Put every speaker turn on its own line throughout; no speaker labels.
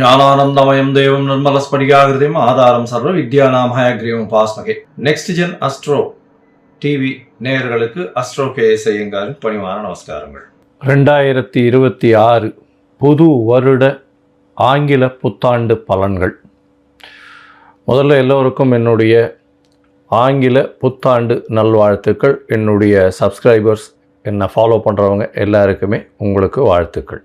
ஞானானந்தமயம் தேவம் நிர்மலஸ்படிகாகிருதியும் ஆதாரம் சர்வ வித்யாநாமயக்ரீவம் பாஸ்மகே நெக்ஸ்ட் ஜென் அஸ்ட்ரோ டிவி நேயர்களுக்கு அஸ்ட்ரோ கே எஸ் ஐயங்காரின் பணிவான நமஸ்காரங்கள்.
ரெண்டாயிரத்தி இருபத்தி ஆறு புது வருட ஆங்கில புத்தாண்டு பலன்கள். முதல்ல எல்லோருக்கும் என்னுடைய ஆங்கில புத்தாண்டு நல்வாழ்த்துக்கள். என்னுடைய சப்ஸ்கிரைபர்ஸ் என்னை ஃபாலோ பண்ணுறவங்க எல்லாருக்குமே உங்களுக்கு வாழ்த்துக்கள்.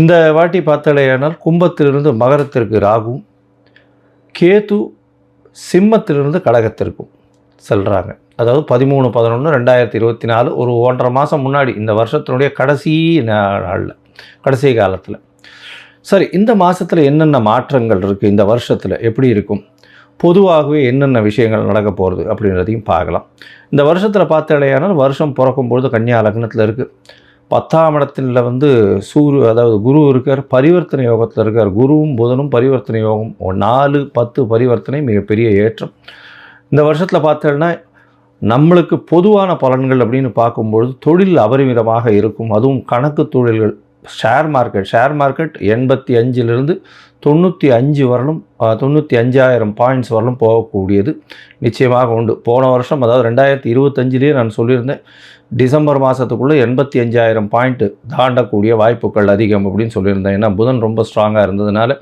இந்த வாட்டி பார்த்தாலேயானால் கும்பத்திலிருந்து மகரத்திற்கு ராகும் கேது சிம்மத்திலிருந்து கடகத்திற்கும் செல்கிறாங்க அதாவது பதிமூணு பதினொன்று ரெண்டாயிரத்தி இருபத்தி நாலு ஒரு ஒன்றரை மாதம் முன்னாடி இந்த வருஷத்தினுடைய கடைசி நாளில் கடைசி காலத்தில். சரி இந்த மாதத்தில் என்னென்ன மாற்றங்கள் இருக்குது இந்த வருஷத்தில் எப்படி இருக்கும்? பொதுவாகவே என்னென்ன விஷயங்கள் நடக்க போகிறது அப்படின்றதையும் பார்க்கலாம். இந்த வருஷத்தில் பார்த்தாலேயானால் வருஷம் பிறக்கும்பொழுது கன்னியா லக்னத்தில் இருக்குது பத்தாம் இடத்துல வந்து சூரு அதாவது குரு இருக்கார் பரிவர்த்தனை யோகத்தில் இருக்கார். குருவும் புதனும் பரிவர்த்தனை யோகம். நாலு பத்து பரிவர்த்தனை மிகப்பெரிய ஏற்றம். இந்த வருஷத்தில் பார்த்தோன்னா நம்மளுக்கு பொதுவான பலன்கள் அப்படின்னு பார்க்கும்பொழுது தொழில் அபரிமிதமாக இருக்கும். அதுவும் கணக்கு தொழில்கள் ஷேர் மார்க்கெட் ஷேர் மார்க்கெட் எண்பத்தி அஞ்சிலிருந்து தொண்ணூற்றி அஞ்சு வரலும் தொண்ணூற்றி அஞ்சாயிரம் பாயிண்ட்ஸ் வரலும் போகக்கூடியது நிச்சயமாக உண்டு. போன வருஷம் அதாவது ரெண்டாயிரத்தி இருபத்தஞ்சிலேயே நான் சொல்லியிருந்தேன் டிசம்பர் மாதத்துக்குள்ளே எண்பத்தி அஞ்சாயிரம் பாயிண்ட்டு தாண்டக்கூடிய வாய்ப்புகள் அதிகம் அப்படின்னு சொல்லியிருந்தேன். ஏன்னா புதன் ரொம்ப ஸ்ட்ராங்காக இருந்ததுனால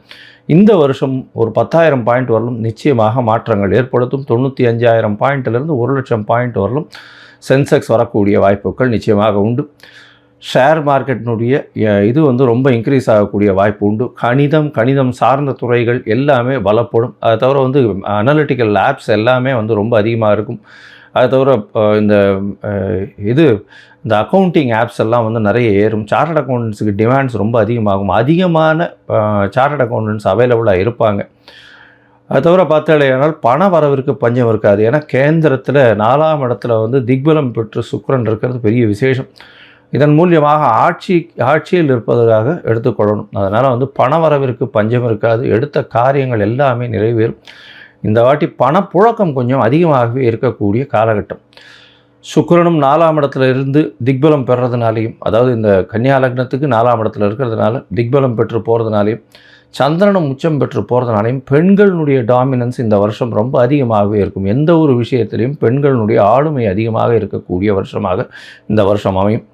இந்த வருஷம் ஒரு பத்தாயிரம் பாயிண்ட் வரலும் நிச்சயமாக மாற்றங்கள் ஏற்படுத்தும். தொண்ணூற்றி அஞ்சாயிரம் பாயிண்ட்டிலிருந்து ஒரு லட்சம் பாயிண்ட் வரலும் சென்செக்ஸ் வரக்கூடிய வாய்ப்புகள் நிச்சயமாக உண்டு. ஷேர் மார்க்கெட்டினுடைய இது வந்து ரொம்ப இன்க்ரீஸ் ஆகக்கூடிய வாய்ப்பு உண்டு. கணிதம் கணிதம் சார்ந்த துறைகள் எல்லாமே பலப்படும். அதை தவிர வந்து அனலிட்டிக்கல் லேப்ஸ் எல்லாமே வந்து ரொம்ப அதிகமாக இருக்கும். அதை தவிர இந்த இது இந்த அக்கௌண்டிங் ஆப்ஸ் எல்லாம் வந்து நிறைய ஏறும். சார்ட் அக்கௌண்டன்ஸுக்கு டிமாண்ட்ஸ் ரொம்ப அதிகமாகும். அதிகமான சார்ட் அக்கௌண்டன்ஸ் அவைலபிளாக இருப்பாங்க. அது தவிர பார்த்தாலேயானால் பண வரவிற்கு பஞ்சம் இருக்காது. ஏன்னா கேந்திரத்தில் நாலாம் இடத்துல வந்து திக்பலம் பெற்று சுக்கரன் இருக்கிறது பெரிய விசேஷம். இதன் மூலியமாக ஆட்சி ஆட்சியில் இருப்பதற்காக எடுத்துக்கொள்ளணும் அதனால் வந்து பண வரவிற்கு பஞ்சம் இருக்காது. எடுத்த காரியங்கள் எல்லாமே நிறைவேறும். இந்த வாட்டி பணப்புழக்கம் கொஞ்சம் அதிகமாகவே இருக்கக்கூடிய காலகட்டம். சுக்கிரனும் நாலாம் இடத்துல இருந்து திக்பலம் பெறதுனாலையும் அதாவது இந்த கன்னியா லக்னத்துக்கு நாலாம் இடத்துல இருக்கிறதுனால திக்பலம் பெற்று போகிறதுனாலையும் சந்திரனும் உச்சம் பெற்று போகிறதுனாலையும் பெண்களுடைய டாமினன்ஸ் இந்த வருஷம் ரொம்ப அதிகமாகவே இருக்கும். எந்த ஒரு விஷயத்திலையும் பெண்களுடைய ஆளுமை அதிகமாக இருக்கக்கூடிய வருஷமாக இந்த வருஷம் அமையும்.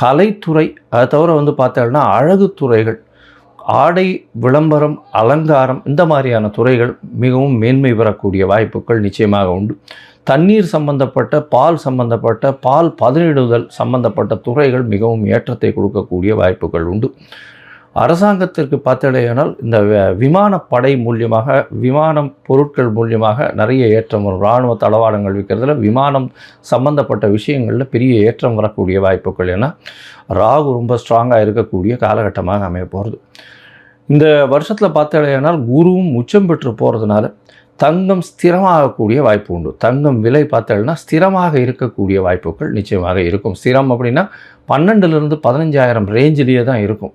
கலைத்துறை அதை தவிர வந்து பார்த்தோம்னா அழகு துறைகள் ஆடை விளம்பரம் அலங்காரம் இந்த மாதிரியான துறைகள் மிகவும் மேன்மை பெறக்கூடிய வாய்ப்புகள் நிச்சயமாக உண்டு. தண்ணீர் சம்பந்தப்பட்ட பால் சம்பந்தப்பட்ட பால் பதனிடுதல் சம்பந்தப்பட்ட துறைகள் மிகவும் ஏற்றத்தை கொடுக்கக்கூடிய வாய்ப்புகள் உண்டு. அரசாங்கத்திற்கு பார்த்தடையானால் இந்த விமானப்படை மூலியமாக விமானம் பொருட்கள் மூலியமாக நிறைய ஏற்றம் வரும். இராணுவ தளவாடங்கள் விற்கிறதுல விமானம் சம்பந்தப்பட்ட விஷயங்களில் பெரிய ஏற்றம் வரக்கூடிய வாய்ப்புகள். ஏன்னா ராகு ரொம்ப ஸ்ட்ராங்காக இருக்கக்கூடிய காலகட்டமாக அமைய போகிறது இந்த வருஷத்தில் பார்த்தடையானால் குருவும் உச்சம் பெற்று போகிறதுனால தங்கம் ஸ்திரமாகக்கூடிய வாய்ப்பு உண்டு. தங்கம் விலை பார்த்தோம்னா ஸ்திரமாக இருக்கக்கூடிய வாய்ப்புகள் நிச்சயமாக இருக்கும். ஸ்திரம் அப்படின்னா பன்னெண்டுலேருந்து பதினஞ்சாயிரம் ரேஞ்சிலேயே தான் இருக்கும்.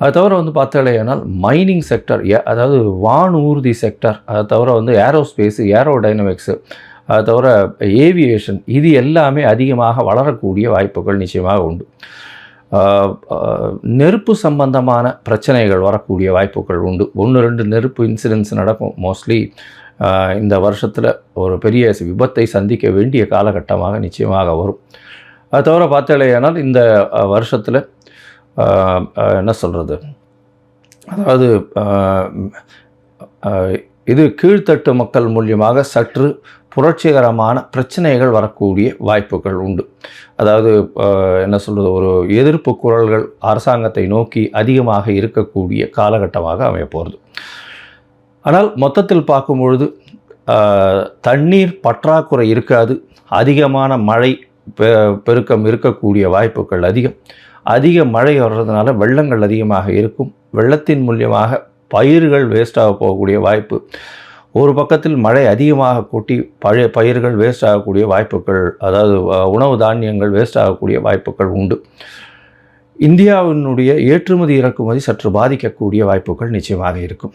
அது தவிர வந்து பார்த்தாலேயானால் மைனிங் செக்டர் அதாவது வானூர்தி செக்டர் அதை தவிர வந்து ஏரோஸ்பேஸு ஏரோ டைனமிக்ஸு அது தவிர ஏவியேஷன் இது எல்லாமே அதிகமாக வளரக்கூடிய வாய்ப்புகள் நிச்சயமாக உண்டு. நெருப்பு சம்பந்தமான பிரச்சனைகள் வரக்கூடிய வாய்ப்புகள் உண்டு. ஒன்று ரெண்டு நெருப்பு இன்சிடென்ட்ஸ் நடக்கும் மோஸ்ட்லி இந்த வருஷத்தில் ஒரு பெரிய விபத்தை சந்திக்க வேண்டிய காலகட்டமாக நிச்சயமாக வரும். அது தவிர பார்த்தாலேயானால் இந்த வருஷத்தில் என்ன சொல்கிறது அதாவது இது கீழ்த்தட்டு மக்கள் மூலியமாக சற்று புரட்சிகரமான பிரச்சனைகள் வரக்கூடிய வாய்ப்புகள் உண்டு. அதாவது என்ன சொல்கிறது ஒரு எதிர்ப்பு குரல்கள் அரசாங்கத்தை நோக்கி அதிகமாக இருக்கக்கூடிய காலகட்டமாக அமையப்போகிறது ஆனால் மொத்தத்தில் பார்க்கும்பொழுது தண்ணீர் பற்றாக்குறை இருக்காது. அதிகமான மழை பெ- பெருக்கம் இருக்கக்கூடிய வாய்ப்புகள் அதிகம். அதிக மழை வர்றதுனால வெள்ளங்கள் அதிகமாக இருக்கும். வெள்ளத்தின் மூலியமாக பயிர்கள் வேஸ்டாக போகக்கூடிய வாய்ப்பு. ஒரு பக்கத்தில் மழை அதிகமாக கூட்டி பழைய பயிர்கள் வேஸ்ட் ஆகக்கூடிய வாய்ப்புகள் அதாவது உணவு தானியங்கள் வேஸ்ட் ஆகக்கூடிய வாய்ப்புகள் உண்டு. இந்தியாவினுடைய ஏற்றுமதி இறக்குமதி சற்று பாதிக்கக்கூடிய வாய்ப்புகள் நிச்சயமாக இருக்கும்.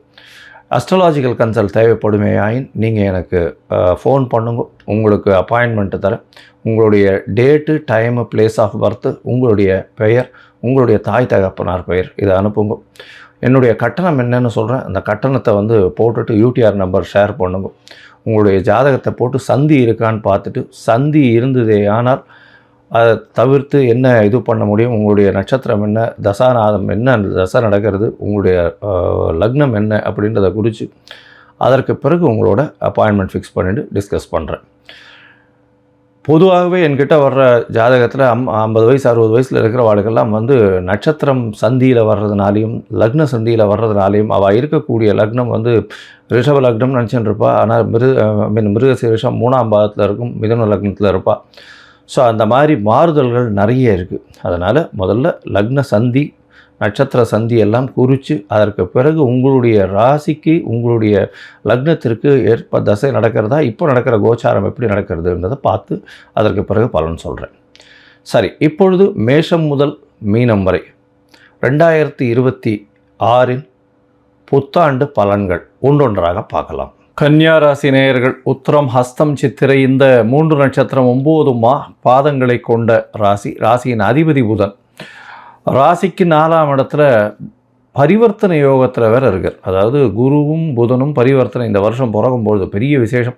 அஸ்ட்ராலாஜிக்கல் கன்சல்ட் தேவைப்படுமே ஆயின் நீங்கள் எனக்கு ஃபோன் பண்ணுங்க உங்களுக்கு அப்பாயின்மெண்ட்டு தரேன். உங்களுடைய date time place of birth உங்களுடைய பெயர் உங்களுடைய தாய் தகப்பனார் பெயர் இதை அனுப்புங்க. என்னுடைய கட்டணம் என்னன்னு சொல்கிறேன் அந்த கட்டணத்தை வந்து போட்டுட்டு யூடிஆர் நம்பர் ஷேர் பண்ணுங்க. உங்களுடைய ஜாதகத்தை போட்டு சந்தி இருக்கான்னு பார்த்துட்டு சந்தி இருந்ததே ஆனால் அதை தவிர்த்து என்ன இது பண்ண முடியும்? உங்களுடைய நட்சத்திரம் என்ன? தசாநாதம் என்ன? அந்த தசை நடக்கிறது. உங்களுடைய லக்னம் என்ன? அப்படின்றத குறித்து அதற்கு பிறகு உங்களோட அப்பாயின்மெண்ட் ஃபிக்ஸ் பண்ணிவிட்டு டிஸ்கஸ் பண்ணுறேன் பொதுவாகவே என்கிட்ட வர்ற ஜாதகத்தில் அம் ஐம்பது வயசு அறுபது வயசில் இருக்கிற வாழ்க்கெல்லாம் வந்து நட்சத்திரம் சந்தியில் வர்றதுனாலையும் லக்ன சந்தியில் வர்றதுனாலையும் அவள் இருக்கக்கூடிய லக்னம் வந்து ரிஷப லக்னம் நினச்சிட்டு இருப்பாள் ஆனால் மிரு மீன் மிருகசீரிஷம் மூணாம் பாதத்தில் இருக்கும் மிதன லக்னத்தில் இருப்பாள் ஸோ அந்த மாதிரி மாறுதல்கள் நிறைய இருக்குது அதனால் முதல்ல லக்ன சந்தி நட்சத்திர சந்தி எல்லாம் குறித்து அதற்கு பிறகு உங்களுடைய ராசிக்கு உங்களுடைய லக்னத்திற்கு ஏற்ப தசை நடக்கிறதா இப்போ நடக்கிற கோச்சாரம் எப்படி நடக்கிறதுன்றதை பார்த்து அதற்கு பிறகு பலன் சொல்கிறேன் சரி இப்பொழுது மேஷம் முதல் மீனம் வரை ரெண்டாயிரத்தி இருபத்தி ஆறின் புத்தாண்டு பலன்கள் ஒன்றொன்றாக பார்க்கலாம். கன்னியா ராசி நேயர்கள் உத்திரம் ஹஸ்தம் சித்திரை இந்த மூன்று நட்சத்திரம் ஒம்போதுமா பாதங்களை கொண்ட ராசி. ராசியின் அதிபதி புதன். ராசிக்கு நாலாம் இடத்துல பரிவர்த்தனை யோகத்தில் வேறு இருக்கார். அதாவது குருவும் புதனும் பரிவர்த்தனை இந்த வருஷம் பிறகும்பொழுது பெரிய விசேஷம்.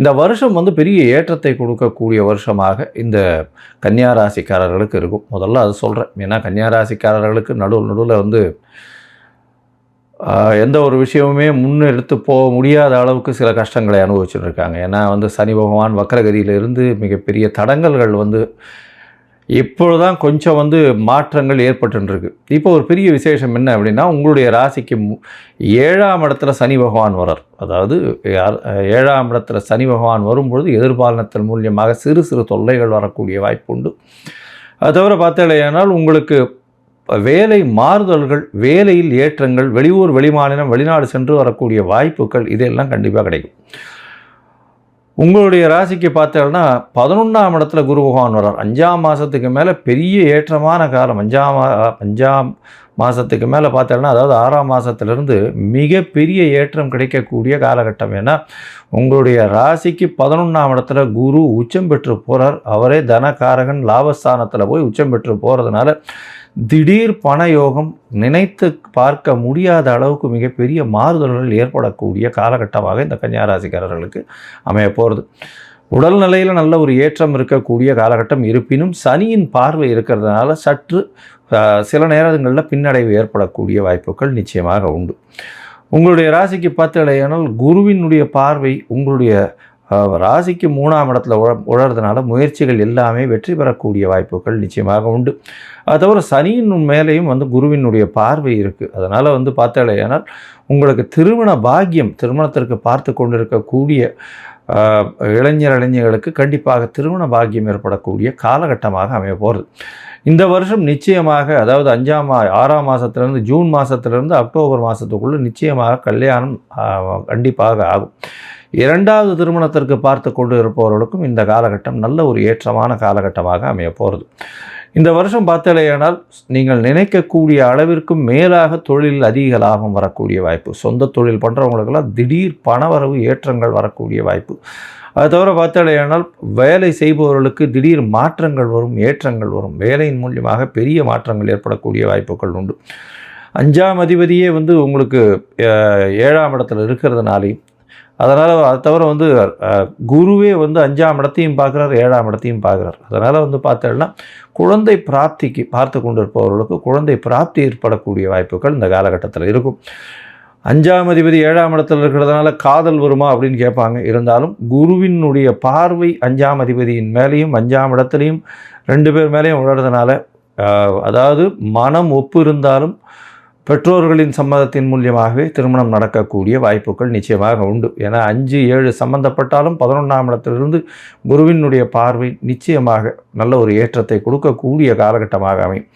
இந்த வருஷம் வந்து பெரிய ஏற்றத்தை கொடுக்கக்கூடிய வருஷமாக இந்த கன்னியா ராசிக்காரர்களுக்கு இருக்கும். முதல்ல அது சொல்கிறேன் ஏன்னா கன்னியா ராசிக்காரர்களுக்கு நடுவில் நடுவில் வந்து எந்த ஒரு விஷயமுமே முன்னெடுத்து போக முடியாத அளவுக்கு சில கஷ்டங்களை அனுபவிச்சுட்டு இருக்காங்க ஏன்னா வந்து சனி பகவான் வக்கரகதியிலிருந்து மிகப்பெரிய தடங்கல்கள் வந்து இப்பொழுதுதான் கொஞ்சம் வந்து மாற்றங்கள் ஏற்பட்டுருக்கு இப்போ ஒரு பெரிய விசேஷம் என்ன அப்படின்னா உங்களுடைய ராசிக்கு மு- ஏழாம் இடத்துல சனி பகவான் வரார். அதாவது யார் ஏழாம் இடத்துல சனி பகவான் வரும்பொழுது எதிர்பாலனத்தின் மூலியமாக சிறு சிறு தொல்லைகள் வரக்கூடிய வாய்ப்பு உண்டு. அது தவிர பார்த்தீங்கன்னா உங்களுக்கு வேலை மாறுதல்கள் வேலையில் ஏற்றங்கள் வெளியூர் வெளிமாநிலம் வெளிநாடு சென்று வரக்கூடிய வாய்ப்புகள் இதெல்லாம் கண்டிப்பாக கிடைக்கும். உங்களுடைய ராசிக்கு பார்த்தோம்னா பதினொன்றாம் இடத்துல குரு பகவான் வர்றார். அஞ்சாம் மாதத்துக்கு மேலே பெரிய ஏற்றமான காலம். அஞ்சாம் அஞ்சாம் மாதத்துக்கு மேலே பார்த்தோம்னா அதாவது ஆறாம் மாதத்துலேருந்து மிகப்பெரிய ஏற்றம் கிடைக்கக்கூடிய காலகட்டம். ஏன்னா உங்களுடைய ராசிக்கு பதினொன்றாம் இடத்துல குரு உச்சம் பெற்று போகிறார் அவரே தனகாரகன் லாபஸ்தானத்தில் போய் உச்சம் பெற்று போகிறதுனால திடீர் பணயோகம் நினைத்து பார்க்க முடியாத அளவுக்கு மிகப்பெரிய மாறுதல்கள் ஏற்படக்கூடிய காலகட்டமாக இந்த கன்னியாராசிக்காரர்களுக்கு அமைய போகிறது உடல்நிலையில் நல்ல ஒரு ஏற்றம் இருக்கக்கூடிய காலகட்டம் இருப்பினும் சனியின் பார்வை இருக்கிறதுனால சற்று சில நேரங்களில் பின்னடைவு ஏற்படக்கூடிய வாய்ப்புகள் நிச்சயமாக உண்டு. உங்களுடைய ராசிக்கு பார்த்தீங்கன்னா குருவினுடைய பார்வை உங்களுடைய ராசிக்கு மூணாம் இடத்துல உழ உழறதுனால முயற்சிகள் எல்லாமே வெற்றி பெறக்கூடிய வாய்ப்புகள் நிச்சயமாக உண்டு. அது தவிர சனியின் மேலேயும் வந்து குருவினுடைய பார்வை இருக்குது அதனால் வந்து பார்த்தேனால் உங்களுக்கு திருமண பாக்கியம் திருமணத்திற்கு பார்த்து கொண்டிருக்கக்கூடிய இளைஞர் இளைஞர்களுக்கு கண்டிப்பாக திருமண பாக்கியம் ஏற்படக்கூடிய காலகட்டமாக அமைய போகிறது இந்த வருஷம் நிச்சயமாக அதாவது அஞ்சாம் மா ஆறாம் மாதத்துலேருந்து ஜூன் மாதத்துலேருந்து அக்டோபர் மாதத்துக்குள்ளே நிச்சயமாக கல்யாணம் கண்டிப்பாக ஆகும். இரண்டாவது திருமணத்திற்கு பார்த்து கொண்டு இருப்பவர்களுக்கும் இந்த காலகட்டம் நல்ல ஒரு ஏற்றமான காலகட்டமாக அமைய போகிறது இந்த வருஷம் பார்த்தலையானால் நீங்கள் நினைக்கக்கூடிய அளவிற்கும் மேலாக தொழிலில் அதிக லாபம் வரக்கூடிய வாய்ப்பு. சொந்த தொழில் பண்ணுறவங்களுக்கெல்லாம் திடீர் பணவரவு ஏற்றங்கள் வரக்கூடிய வாய்ப்பு. அது தவிர பார்த்தலையானால் வேலை செய்பவர்களுக்கு திடீர் மாற்றங்கள் வரும் ஏற்றங்கள் வரும். வேலையின் மூலியமாக பெரிய மாற்றங்கள் ஏற்படக்கூடிய வாய்ப்புகள் உண்டு. அஞ்சாம் அதிபதியே வந்து உங்களுக்கு ஏழாம் இடத்துல இருக்கிறதுனாலையும் அதனால் அது தவிர வந்து குருவே வந்து அஞ்சாம் இடத்தையும் பார்க்குறாரு ஏழாம் இடத்தையும் பார்க்குறாரு. அதனால் வந்து பார்த்தோம்னா குழந்தை பிராப்திக்கு பார்த்து கொண்டிருப்பவர்களுக்கு குழந்தை பிராப்தி ஏற்படக்கூடிய வாய்ப்புகள் இந்த காலகட்டத்தில் இருக்கும். அஞ்சாம் அதிபதி ஏழாம் இடத்தில் இருக்கிறதுனால காதல் வருமா அப்படின்னு கேட்பாங்க. இருந்தாலும் குருவினுடைய பார்வை அஞ்சாம் அதிபதியின் மேலேயும் அஞ்சாம் இடத்துலையும் ரெண்டு பேர் மேலேயும் உழறதுனால அதாவது மனம் ஒப்பு இருந்தாலும் பெற்றோர்களின் சம்மதத்தின் மூலியமாகவே திருமணம் நடக்கக்கூடிய வாய்ப்புகள் நிச்சயமாக உண்டு. ஏன்னா அஞ்சு ஏழு சம்பந்தப்பட்டாலும் பதினொன்றாம் இடத்திலிருந்து குருவினுடைய பார்வை நிச்சயமாக நல்ல ஒரு ஏற்றத்தை கொடுக்கக்கூடிய காலகட்டமாக அமையும்.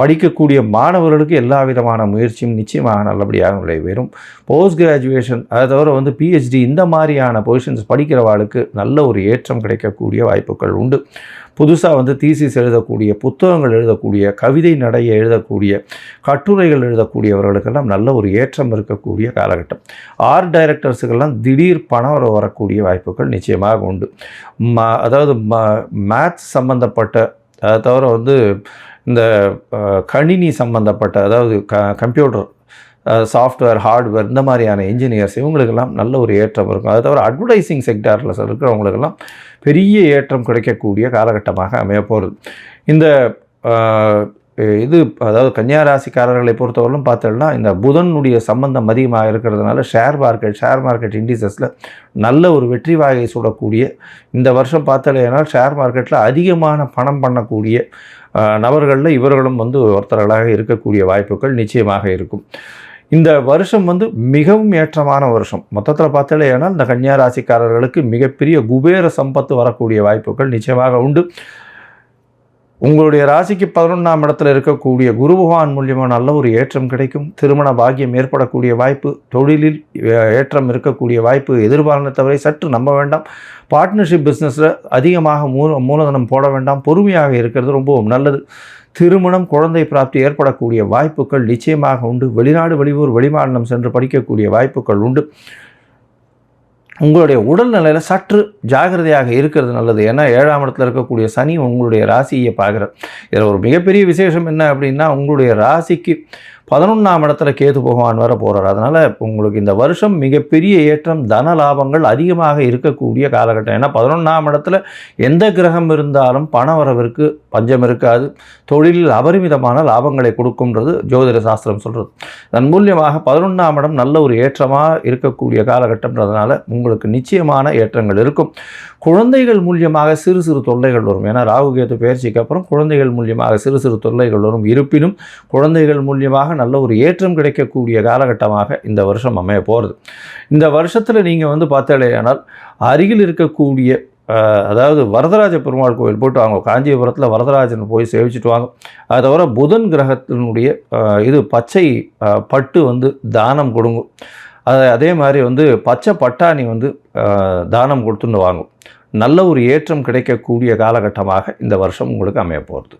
படிக்கக்கூடிய மாணவர்களுக்கு எல்லா விதமான முயற்சியும் நிச்சயமாக நல்லபடியாக நடைபெறும் போஸ்ட் கிராஜுவேஷன் அதை தவிர வந்து பிஹெச்டி இந்த மாதிரியான பொசிஷன்ஸ் படிக்கிறவாளுக்கு நல்ல ஒரு ஏற்றம் கிடைக்கக்கூடிய வாய்ப்புகள் உண்டு. புதுசாக வந்து தீசிஸ் எழுதக்கூடிய புத்தகங்கள் எழுதக்கூடிய கவிதை நடையை எழுதக்கூடிய கட்டுரைகள் எழுதக்கூடியவர்களுக்கெல்லாம் நல்ல ஒரு ஏற்றம் இருக்கக்கூடிய காலகட்டம். ஆர்ட் டைரக்டர்ஸுக்கெல்லாம் திடீர் பணம் வர வரக்கூடிய வாய்ப்புகள் நிச்சயமாக உண்டு. ம அதாவது ம மேத்ஸ் சம்மந்தப்பட்ட அதை தவிர வந்து இந்த கணினி சம்மந்தப்பட்ட அதாவது க கம்ப்யூட்டர் சாஃப்ட்வேர் ஹார்ட்வேர் இந்த மாதிரியான இன்ஜினியர்ஸ் இவங்களுக்கெல்லாம் நல்ல ஒரு ஏற்றம் இருக்கும். அதை தவிர அட்வர்டைசிங் செக்டாரில் இருக்கிறவங்களுக்கெல்லாம் பெரிய ஏற்றம் கிடைக்கக்கூடிய காலகட்டமாக அமைய போகிறது இந்த இது அதாவது கன்னியா ராசிக்காரர்களை பொறுத்தவரையிலும் பார்த்தோம்னா இந்த புதனுடைய சம்பந்தம் அதிகமாக இருக்கிறதுனால ஷேர் மார்க்கெட் ஷேர் மார்க்கெட் இண்டிசஸில் நல்ல ஒரு வெற்றி வாகை சூடக்கூடிய இந்த வருஷம் பார்த்தலையானால் ஷேர் மார்க்கெட்டில் அதிகமான பணம் பண்ணக்கூடிய நபர்களில் இவர்களும் வந்து ஒருத்தர்களாக இருக்கக்கூடிய வாய்ப்புகள் நிச்சயமாக இருக்கும். இந்த வருஷம் வந்து மிகவும் ஏற்றமான வருஷம். மொத்தத்தில் பார்த்தாலே ஏனால் இந்த கன்னியா ராசிக்காரர்களுக்கு மிகப்பெரிய குபேர சம்பத்து வரக்கூடிய வாய்ப்புகள் நிச்சயமாக உண்டு. உங்களுடைய ராசிக்கு பதினொன்றாம் இடத்துல இருக்கக்கூடிய குரு பகவான் மூலியமாக நல்ல ஒரு ஏற்றம் கிடைக்கும். திருமண பாக்கியம் ஏற்படக்கூடிய வாய்ப்பு தொழிலில் ஏற்றம் இருக்கக்கூடிய வாய்ப்பு எதிர்பாலனத்தவரை சற்று நம்ப வேண்டாம். பார்ட்னர்ஷிப் பிஸ்னஸில் அதிகமாக மூல மூலதனம் போட வேண்டாம். பொறுமையாக இருக்கிறது ரொம்பவும் நல்லது. திருமணம் குழந்தை பிராப்தி ஏற்படக்கூடிய வாய்ப்புகள் நிச்சயமாக உண்டு. வெளிநாடு வெளியூர் வெளிமாநிலம் சென்று படிக்கக்கூடிய வாய்ப்புகள் உண்டு. உங்களுடைய உடல்நிலையில் சற்று ஜாகிரதையாக இருக்கிறது நல்லது. ஏன்னா ஏழாம் இடத்துல இருக்கக்கூடிய சனி உங்களுடைய ராசியை பார்க்குறார். இதில் ஒரு மிகப்பெரிய விசேஷம் என்ன அப்படின்னா உங்களுடைய ராசிக்கு பதினொன்றாம் இடத்துல கேது பகவான் வர போகிறார் அதனால் உங்களுக்கு இந்த வருஷம் மிகப்பெரிய ஏற்றம் தன லாபங்கள் அதிகமாக இருக்கக்கூடிய காலகட்டம். ஏன்னா பதினொன்றாம் இடத்துல எந்த கிரகம் இருந்தாலும் பண வரவிற்கு பஞ்சம் இருக்காது. தொழிலில் அபரிமிதமான லாபங்களை கொடுக்கும்ன்றது ஜோதிட சாஸ்திரம் சொல்கிறது அதன் மூலியமாக பதினொன்றாம் இடம் நல்ல ஒரு ஏற்றமாக இருக்கக்கூடிய காலகட்டம்ன்றதுனால உங்களுக்கு நிச்சயமான ஏற்றங்கள் இருக்கும். குழந்தைகள் மூலியமாக சிறு சிறு தொல்லைகள் வரும். ஏன்னா ராகு கேது பயிற்சிக்கு அப்புறம் குழந்தைகள் மூலியமாக சிறு சிறு தொல்லைகள் வரும். இருப்பினும் குழந்தைகள் மூலியமாக நல்ல ஒரு ஏற்றம் கிடைக்கக்கூடிய காலகட்டமாக இந்த வருஷம் அமைய போகிறது இந்த வருஷத்தில் நீங்கள் வந்து பார்த்தாலேயானால் அருகில் இருக்கக்கூடிய அதாவது வரதராஜ பெருமாள் கோயில் போயிட்டு வாங்க. காஞ்சிபுரத்தில் வரதராஜன் போய் சேவிச்சுட்டு வாங்க. அது தவிர புதன் கிரகத்தினுடைய இது பச்சை பட்டு வந்து தானம் கொடுங்க. அது அதே மாதிரி வந்து பச்சை பட்டாணி வந்து தானம் கொடுத்துன்னு வாங்கும் நல்ல ஒரு ஏற்றம் கிடைக்கக்கூடிய காலகட்டமாக இந்த வருஷம் உங்களுக்கு அமைய போகிறது